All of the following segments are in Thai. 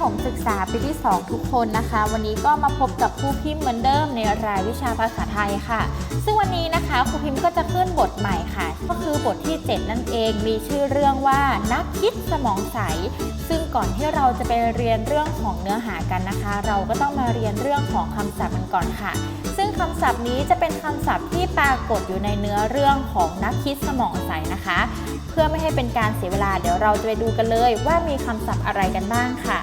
ถมศึกษาปีที่ 2 ทุกคนนะคะ วันนี้ก็มาพบกับครูพิมพ์เหมือนเดิมในรายวิชาภาษาไทยค่ะ ซึ่งวันนี้นะคะครูพิมพ์ก็จะขึ้นบทใหม่ค่ะ ก็คือบทที่ 7 นั่นเองมีชื่อเรื่องว่านักคิดสมองใส ซึ่งก่อนที่เราจะไปเรียนเรื่องของเนื้อหากันนะคะ เราก็ต้องมาเรียนเรื่องของคำศัพท์กันก่อนค่ะซึ่งคำศัพท์นี้จะเป็นคำศัพท์ที่ปรากฏอยู่ในเนื้อเรื่องของนักคิดสมองใสนะคะ เพื่อไม่ให้เป็นการเสียเวลาเดี๋ยวเราจะไปดูกันเลยว่ามีคำศัพท์อะไรกันบ้างค่ะ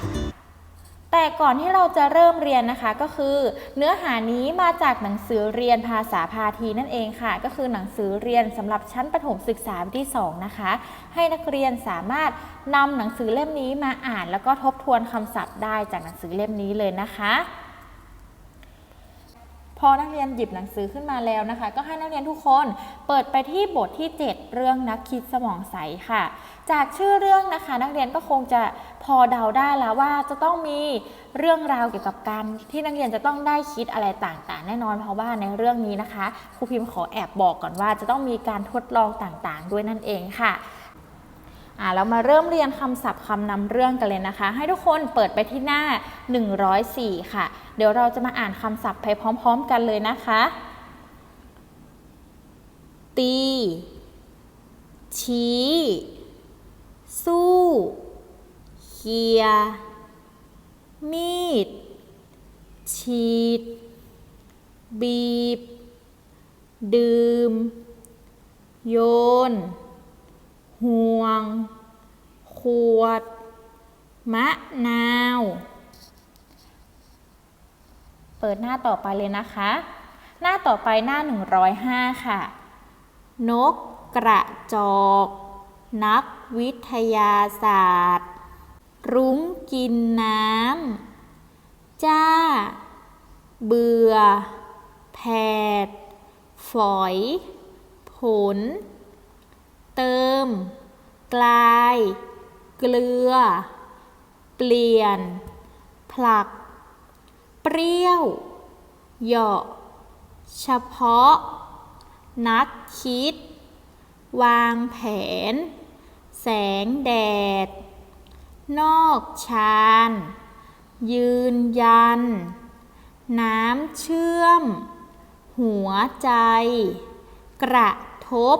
แต่ก่อนที่เราจะเริ่มเรียนนะคะก็คือ เนื้อหานี้มาจากหนังสือเรียนภาษาพาทีนั่นเองค่ะ ก็คือหนังสือเรียนสำหรับชั้นประถมศึกษาปีที่ 2 นะคะ ให้นักเรียนสามารถนำหนังสือเล่มนี้มาอ่าน แล้วก็ทบทวนคำศัพท์ได้จากหนังสือเล่มนี้เลยนะคะ พอนักเรียนหยิบหนังสือขึ้นมาแล้วนะคะ ก็ให้นักเรียนทุกคนเปิดไปที่บทที่ 7 เรื่องนักคิดสมองใสค่ะ จากชื่อเรื่องนะคะ นักเรียนก็คงจะพอเดาได้แล้วว่าจะต้องมีเรื่องราวเกี่ยวกับการที่นักเรียนจะต้องได้คิดอะไรต่างๆ แน่นอนเพราะว่าในเรื่องนี้นะคะครูพิมพ์ขอแอบบอกก่อนว่าจะต้องมีการทดลองต่างๆ ด้วยนั่นเองค่ะ อ่าเรามาเริ่มเรียนคำศัพท์คำนำเรื่องกันเลยนะคะ ให้ทุกคนเปิดไปที่หน้า 104 ค่ะ เดี๋ยวเราจะมาอ่านคำศัพท์ไปพร้อม ๆ กันเลยนะคะ ตี ชี้ สู้เคียร์มีด ฉีด บีบ ดื่ม โยน ห่วง ขวด มะนาว เปิดหน้าต่อไปเลยนะคะ หน้าต่อไปหน้า 105 ค่ะ นกกระจอก นักวิทยาศาสตร์ รุ้งกินน้ำ จ้า เบื่อ แผด ฝอย ผล เติม กลาย เกลือ เปลี่ยน ผลัก เปรี้ยว เหยาะ เฉพาะ นักคิด วางแผน แสงแดด นอกชาน ยืนยัน น้ำเชื่อม หัวใจ กระทบ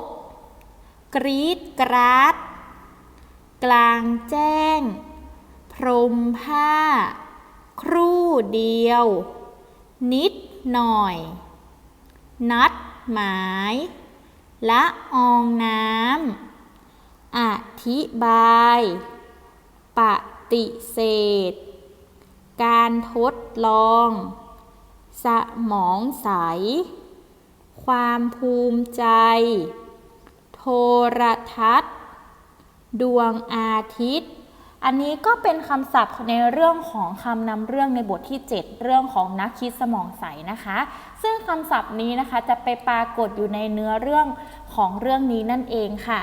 กรีดกราด กลางแจ้ง พรมผ้า ครู่เดียว นิดหน่อย นัดหมาย ละอองน้ำ อธิบาย ปฏิเสธ การทดลอง สมองใส ความภูมิใจ โทรทัศน์ ดวงอาทิตย์ อันนี้ก็เป็นคำศัพท์ในเรื่องของคำนำเรื่องในบทที่ 7 เรื่องของนักคิดสมองใสนะคะ ซึ่งคำศัพท์นี้นะคะจะไปปรากฏอยู่ในเนื้อเรื่องของเรื่องนี้นั่นเองค่ะ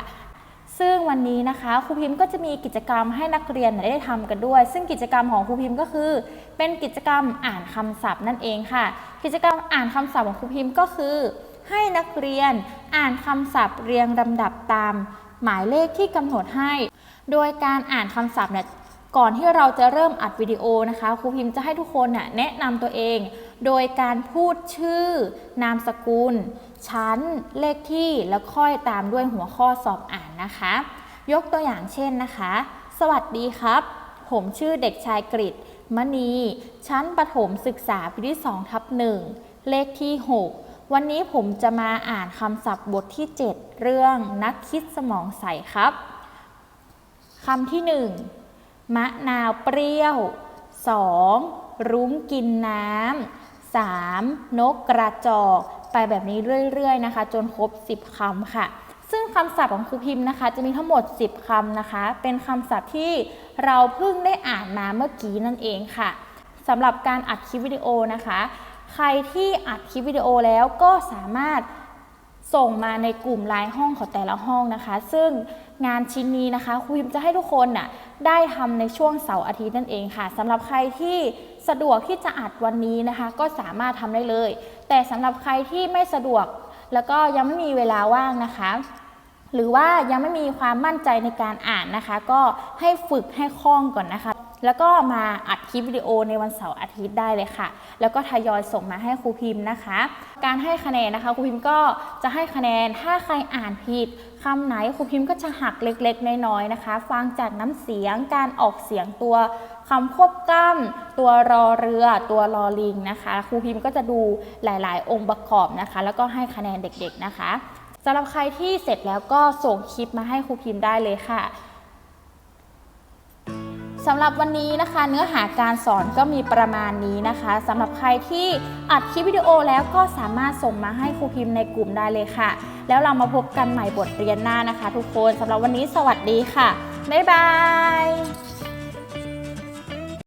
ซึ่งวันนี้นะคะครูพิมพ์ก็จะมีกิจกรรมให้นักเรียนได้ทำกันด้วย ซึ่งกิจกรรมของครูพิมพ์ก็คือ เป็นกิจกรรมอ่านคำศัพท์นั่นเองค่ะ กิจกรรมอ่านคำศัพท์ของครูพิมพ์ก็คือ ให้นักเรียนอ่านคำศัพท์เรียงลำดับตาม หมายเลขที่กำหนดให้ โดยการอ่านคำศัพท์เนี่ยก่อนที่เราจะเริ่มอัดวิดีโอนะคะครูพิมพ์จะให้ทุกคนน่ะแนะนำตัวเอง โดยการพูดชื่อ นามสกุล ชั้น เลขที่แล้วค่อยตามด้วยหัวข้อสอบอ่านนะคะ ยกตัวอย่างเช่นนะคะ สวัสดีครับ ผมชื่อเด็กชายกฤษมณี ชั้นประถมศึกษาปีที่2ทับหนึ่งเลขที่ 6 วันนี้ผมจะมาอ่านคำศัพท์บทที่ 7 เรื่องนักคิดสมองใสครับ คำที่ 1 มะนาวเปรี้ยว 2. รุ้งกินน้ำ 3. นกกระจอก ไปแบบนี้เรื่อยๆนะคะ จนครบ 10คำค่ะ ซึ่งคำศัพท์ของครูพิมพ์นะคะ จะมีทั้งหมด 10คำนะคะ เป็นคำศัพท์ที่เราเพิ่งได้อ่านมาเมื่อกี้นั่นเองค่ะสำหรับการอัดคลิปวิดีโอนะคะ ใครที่อัดคลิปวิดีโอแล้วก็สามารถส่งมาในกลุ่มไลน์ห้องของแต่ละห้องนะคะ ซึ่งงานชิ้นนี้นะคะครูพิมจะให้ทุกคนน่ะได้ทำในช่วงเสาร์อาทิตย์นั่นเองค่ะสำหรับใครที่สะดวกที่จะอัดวันนี้นะคะ ก็สามารถทำได้เลย แต่สำหรับใครที่ไม่สะดวก แล้วก็ยังไม่มีเวลาว่างนะคะ หรือว่ายังไม่มีความมั่นใจในการอ่านนะคะ ก็ให้ฝึกให้คล่องก่อนนะคะ แล้วก็มาอัดคลิปวิดีโอในวันเสาร์อาทิตย์ได้เลยค่ะ แล้วก็ทยอยส่งมาให้ครูพิมพ์นะคะ การให้คะแนนนะคะครูพิมพ์ก็จะให้คะแนนถ้าใครอ่านผิดคำไหนครูพิมพ์ก็จะหักเล็กๆ น้อยๆนะคะ ฟังจากน้ำเสียงการออกเสียงตัวคำควบกล้ำตัวรอเรือ ตัวรอลิงนะคะครูพิมพ์ก็จะดูหลายๆ องค์ประกอบนะคะ แล้วก็ให้คะแนนเด็กๆนะคะสำหรับใครที่เสร็จแล้วก็ส่งคลิปมาให้ครูพิมพ์ได้เลยค่ะ สำหรับวันนี้นะคะเนื้อหาการสอนก็มีประมาณนี้นะคะสำหรับใครที่อัดคลิปวิดีโอแล้วก็สามารถส่งมาให้ครูพิมพ์ในกลุ่มได้เลยค่ะ แล้วเรามาพบกันใหม่บทเรียนหน้านะคะ ทุกคนสำหรับวันนี้สวัสดีค่ะ บ๊ายบาย